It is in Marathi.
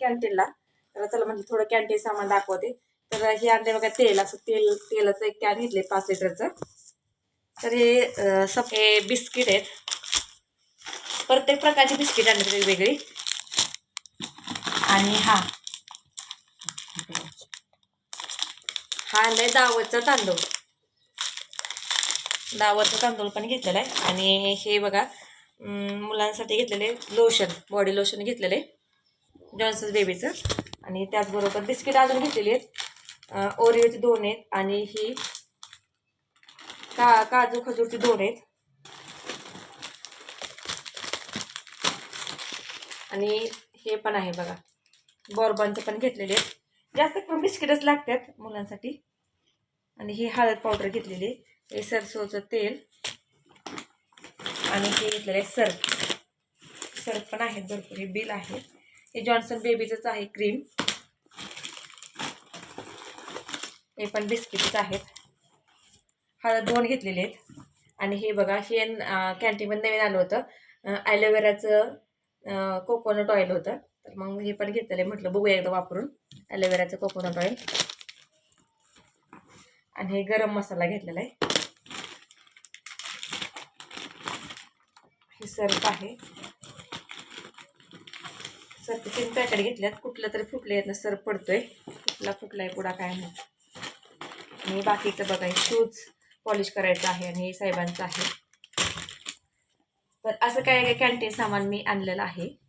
कॅन्टीनला तर चला म्हणजे थोडं कॅन्टीन सामान दाखवते. तर हे आणले बघा तेल. असं तेल तेलाचं एक कॅन घेतले पाच लिटरचं. तर हे अं, सप हे बिस्किट आहेत. प्रत्येक प्रकारची बिस्किट आणले वेगवेगळी. आणि हा. हा आणलाय दावतचा तांदूळ. दावतचा तांदूळ पण घेतलेला आहे. आणि हे बघा मुलांसाठी घेतलेले लोशन बॉडी लोशन घेतलेले. जॉन्सन बेबीचं आणि त्याचबरोबर बिस्किट अजून घेतलेली आहेत. ओरिओचे दोन आहेत आणि ही का काजू खजूरचे दोन आहेत. आणि हे पण आहे बघा. बॉर्बनचे पण घेतलेले आहेत. जास्त करून बिस्किटच लागतात मुलांसाठी. आणि ही हळद पावडर घेतलेली आहे. हे सरसोचं तेल. आणि हे घेतलेलं आहे सर्फ. सर्फ पण आहेत भरपूर. हे बिल आहे. हे जॉन्सन बेबीचंच आहे क्रीम. हे पण बिस्किटच आहेत. हळद दोन घेतलेले आहेत. आणि हे बघा हे कॅन्टीनमध्ये नवीन आलं होतं. ॲलोवेराचं कोकोनट ऑइल होतं. तर मग हे पण घेतलेलं आहे म्हटलं बघूया एकदा वापरून. ॲलोवेराचं कोकोनट ऑइल आणि हे गरम मसाला घेतलेला आहे. हे सर्फ आहे. सर तीन पॅकेट घेतल्यात. कुठलं तरी फुटलं येत सर पडतोय. कुठला फुटलाय पुढा काय नाही. आणि बाकीचं बघा शूज पॉलिश करायचं आहे आणि साहेबांचं आहे. तर असं काय काय कॅन्टीन सामान मी आणलेलं आहे.